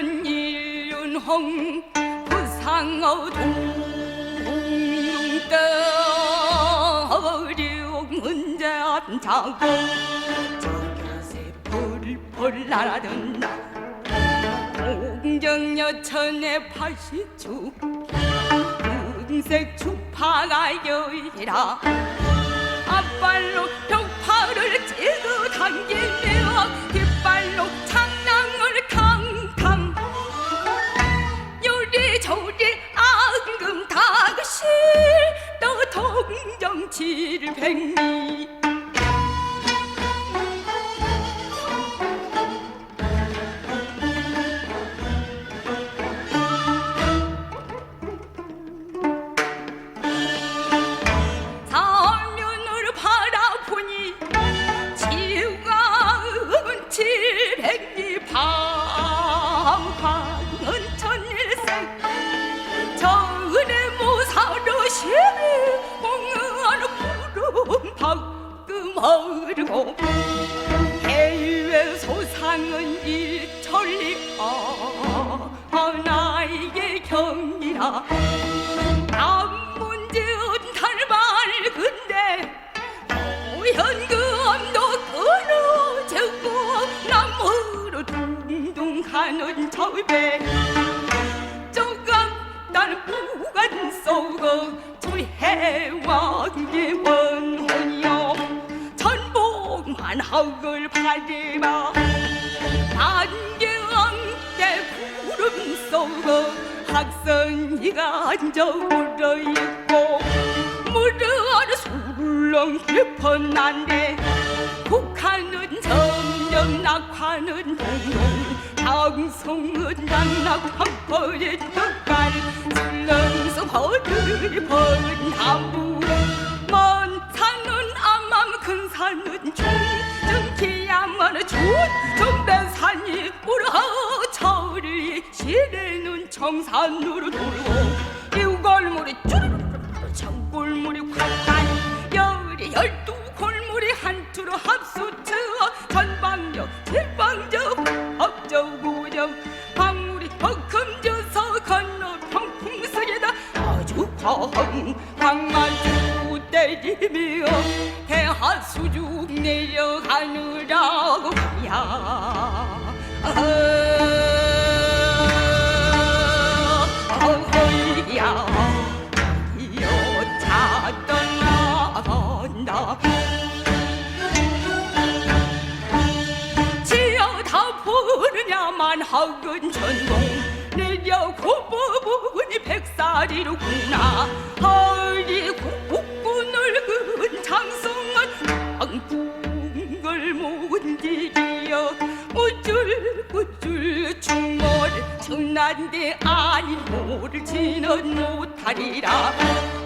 천년 일륜홍 부상어 동룡 떠리옥 문제 안 차고 저곁에 펄펄 날아든다. 공정여천의 파시축 은색 주파가 여이라. 앞발로 벽파를 찌고 당기며 동정칠 흐르고 해외 소상은 일천리 아 나에게 경이라. 남문지은 달말근데 오현금도 끊어지고 남으로 둥둥 가는 절배. 조금 나는 무관 속어 조해왕의 하글 바리마 안경 때 구름 속어 학생이가 앉아 울어있고 무릎 술렁 깊었난데 북한은 점점 낙하는 동동 장성은 낙낙한 술렁서 버들이 번나무 먼 산은 암암 큰 산은 중증기야만 준 정대산이 우러 저리 시래는 청산으로 돌고 이골물이 쭈르르르 장골물이 콱콱 열이 열두 골물이 한투로 합수쳐 전방역 칠방적 합저구정 방울이 덕금져서 건너 평풍석에다. 아주 광 광만주 때리며 대 하수죽 내려가느라고 야. 어허이야 여차 떠나간다 하근 전공. 내려 고부분이 백살이로구나. 허리 국군을 근 난데 아닌 모를 지는 못하리라